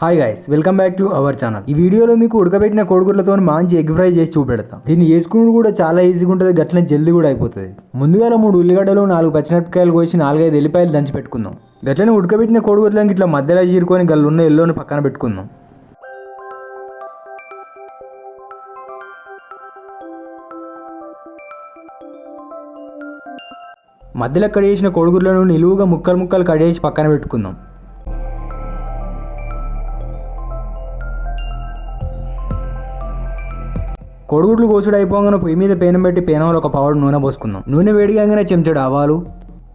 Hi guys welcome back to our channel ఈ వీడియోలో మీకు ఉడకబెట్టిన కోడిగుడ్లతో మంచి ఎగ్ ఫ్రై చేసి చూపెడతాం. దీన్ని చేసుకుని కూడా చాలా ఈజీగా ఉంటుంది గట్లనే జల్దీ కూడా అయిపోతుంది. ముందుగా మూడు ఉల్లిగడ్డలు నాలుగు పచ్చిమిరపకాయలు కోసి నాలుగైదు ఎల్లిపాయలు దంచి పెట్టుకుందాం. గట్లనే ఉడకబెట్టిన కోడిగుడ్లను ఇట్లా మధ్యలో చీరుకొని గల్లున్న ఎల్లోని పక్కన పెట్టుకుందాం. మధ్యలో కట్ చేసిన కోడిగుడ్లను నిలువుగా ముక్కలు ముక్కలు కట్ చేసి పక్కన పెట్టుకుందాం. కొడుగుడ్లు కోసుడు అయిపోగానే పొయ్యి మీద పేనం పెట్టి పేనంలో ఒక పావుడు నూనె పోసుకుందాం. నూనె వేడిగానే చెంచాడు ఆవాలు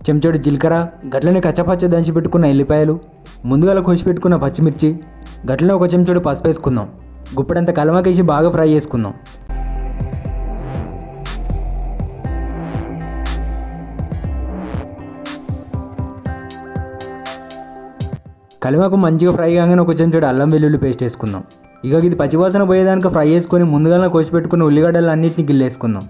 చెంచాడు జీలకర్ర గట్లనే కచ్చపచ్చ దంచి పెట్టుకున్న ఎల్లిపాయలు ముందుగా కోసి పెట్టుకున్న పచ్చిమిర్చి గట్లనే ఒక చెంచాడు పసుపు వేసుకుందాం. గుప్పడంత కలమకేసి బాగా ఫ్రై చేసుకుందాం. కలిమాకు మంచిగా ఫ్రై కాగానే ఒక చెంచాడు అల్లం వెల్లుల్లి పేస్ట్ వేసుకుందాం. ఇక ఇది పచ్చివాసన పోయేదానికి ఫ్రై చేసుకొని ముందుగానే కోసి పెట్టుకున్న ఉల్లిగడ్డలు అన్నింటినీ గిల్లేసుకుందాం.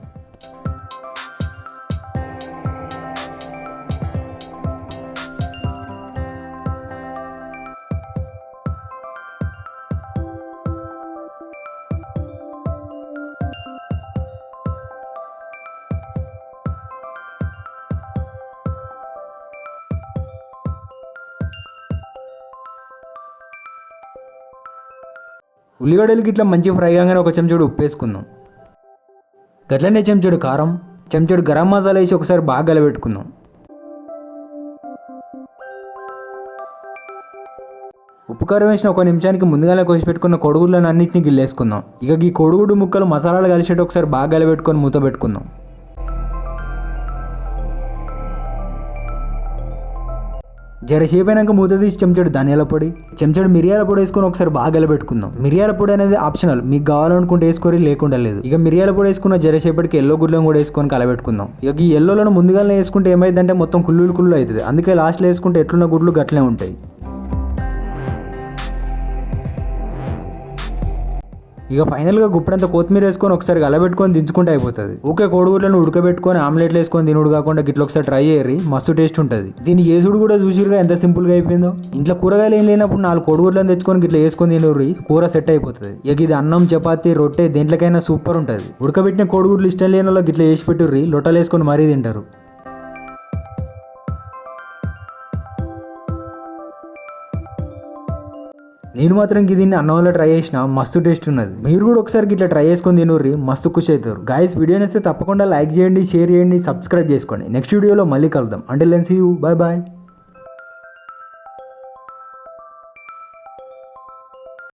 ఉల్లిగడ్డలకి ఇట్లా మంచి ఫ్రై కాగానే ఒక చెంచుడు ఉప్పు వేసుకుందాం. గట్లనే చెంచుడు కారం చెంచాడు గరం మసాలా వేసి ఒకసారి బాగా గలబెట్టుకుందాం. ఉప్పు కారం వేసిన ఒక నిమిషానికి ముందుగానే కోసి పెట్టుకున్న కొడుగులను అన్నింటినీ గిల్లేసుకుందాం. ఇక ఈ కొడుగుడు ముక్కలు మసాలాలు కలిసేట ఒకసారి బాగా గలబెట్టుకొని మూత పెట్టుకుందాం. జరసేపు అయినాక మూత తీసి చెంచాడు ధనియాల పొడి చెంచాడు మిరియాల పొడి వేసుకొని ఒకసారి బాగా గలబెట్టుకుందాం. మిరియాల పొడి అనేది ఆప్షనల్. మీకు కావాలనుకుంటే వేసుకోరి లేకుండా లేదు. ఇక మిరియాల పొడి వేసుకున్న జరసేపటికి ఎల్లో గుడ్లను కూడా వేసుకొని కలబెట్టుకుందాం. ఇక ఈ ఎల్లోలను ముందుగానే వేసుకుంటే ఏమైందంటే మొత్తం కుల్లులు కుళ్ళు అవుతుంది. అందుకే లాస్ట్లో వేసుకుంటే ఎట్లున్న గుడ్లు గట్లనే ఉంటాయి. ఇక ఫైనల్గా గుప్పడంత కొత్తిమీర వేసుకొని ఒకసారి గలబెట్టుకొని దించుకుంటే అయిపోతుంది. ఓకే కోడిగుడ్లను ఉడకబెట్టుకొని ఆమ్లెట్లు వేసుకొని తినుడు కాకుండా గిట్ల ఒకసారి ట్రై చేయరు మస్తు టేస్ట్ ఉంటుంది. దీన్ని చేసుడు కూడా చూసిరుగా ఎంత సింపుల్గా అయిపోయిందో. ఇంట్లో కూరగాయలు ఏం లేనప్పుడు నాలుగు కోడిగుడ్లను తెచ్చుకొని గిట్ల వేసుకొని తినుర్రి. కూర సెట్ అయిపోతుంది. ఇక ఇది అన్నం చపాతి రొట్టె దేంట్లకైనా సూపర్ ఉంటుంది. ఉడకబెట్టిన కోడిగుడ్లు ఇష్టం లేని గిట్ల వేసి పెట్టుర్రి. లొట్టలు వేసుకొని మరీ తింటారు. నేను మాత్రం దీన్ని అన్నం వల్ల ట్రై చేసిన మస్తు టేస్ట్ ఉన్నది. మీరు కూడా ఒకసారి ఇట్లా ట్రై చేసుకొని తినూరి మస్తు ఖుషి అవుతారు గాయస్ వీడియో నచ్చితే తప్పకుండా లైక్ చేయండి షేర్ చేయండి సబ్స్క్రైబ్ చేసుకోండి. నెక్స్ట్ వీడియోలో మళ్ళీ కలుద్దాం. అంటే లెన్స్ యూ బాయ్ బాయ్